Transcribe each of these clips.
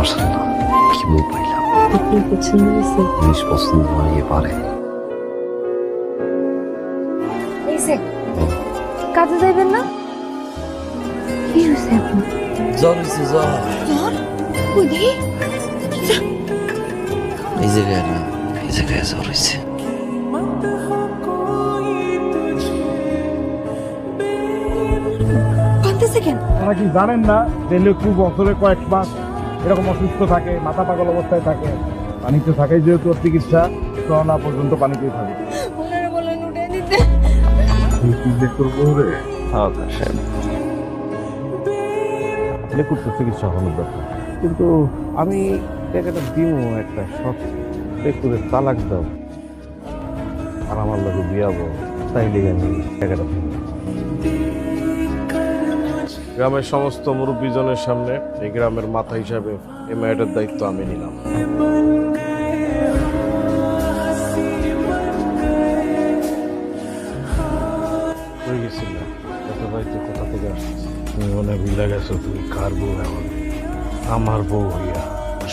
কি বউ পাইলাম আপনার পছন্দ হয়েছে জিনিস পছন্দ হয়ে পারে কাজে যাইবেন না কি হয়েছে আপনার জ্বর হয়েছে জ্বর জ্বর দেখি এই জায়গায় না এই জায়গায় জ্বর হয়েছে আপনারা কি জানেন না যে লোকটু বছরে কয়েক মাস এরকম অসুস্থ থাকে মাথা পাগল অবস্থায় থাকে পানিতে থাকে যেহেতু ওর চিকিৎসা করোনা পর্যন্ত পানিতেই থাকে। ওনারা বলেন উঠে দিতে। লেকুর তো চিকিৎসা হওয়ার দরকার কিন্তু আমি টাকাটা দিব একটা শখ। লেকুরের তালাক দাও। আর আমার লোকে বিয়াবো তাই লিগে আমি টাকাটা দিব। গ্রামের সমস্ত মুরব্বীজনের সামনে এই গ্রামের মাথা হিসাবে এই মেয়েটার দায়িত্ব আমি নিলাম। কোথা থেকে আসছিস তুমি মনে হয় গেছো তুমি কার বউ এখন? আমার বউ হইয়া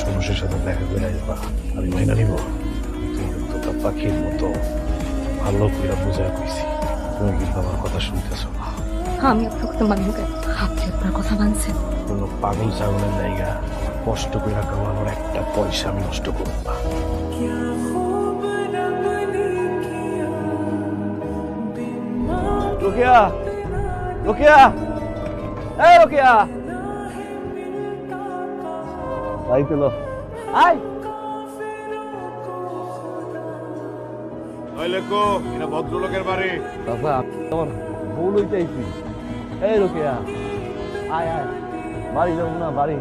সমস্যার সাথে দেখা করে আসবা। আমি মাইনা নিব? পাখির মতো ভালো করে বুঝায় কইছি। তুমি কিন্তু আমার কথা শুনতেছো না। আমি আপনার কথা মানবো কেন? আপনি আপনার কথা মানছেন? কোনো পাগল ছাগলের জায়গা কষ্ট করে কামানোর একটা পয়সা আমি নষ্ট করব না। রোকেয়া রোকেয়া এই রোকেয়া। তাই তো আয়। লেখো এটা ভদ্রলোকের বাড়ি। দাদা আমার ভুল চাইছি এই রোকেয়া। আয় আয়। বাড়ি যাব না বাড়ি।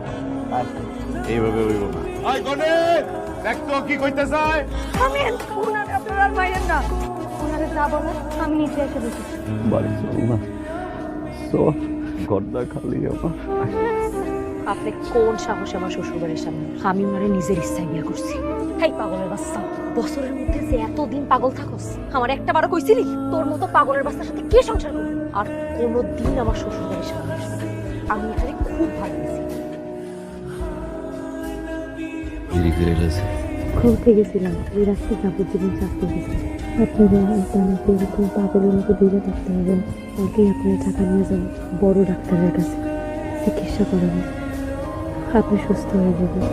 আয়। এইভাবে হইব না। দেখ তো কি কইতে চায়। আমি ওনারে আপনার আর মাইরেন না। যা বলেন আমি নিচে এসে বসেছি বাড়ি যাব না। চল ঘরটা খালি আমার। আপনি কোন সাহস আমার শ্বশুরবাড়ির সামনে? আমি ওনারে নিজের ইচ্ছায় বিয়ে করছি। হাই পাগলের বাচ্চা। বছরের মধ্যে যে এতদিন পাগল থাকস আমার একটা বারো কইছিলি? তোর মতো পাগলের বাচ্চার সাথে কে সংসার করবে? আর কোনো দিন আমার শ্বশুরবাড়ির সামনে। আমি এখানে খুব ভালো আছি দেরি করে গেছে ঘুরতে গেছিলাম ওই রাস্তায় যাবজ্জীবন চাকরি গেছি আপনারা আপনাকে এরকম পাগলের মতো দূরে থাকতে হবে। না। আগে আপনার টাকা নিয়ে যান বড় ডাক্তারের কাছে। চিকিৎসা করাবেন আপনি সুস্থ হয়ে যাবেন।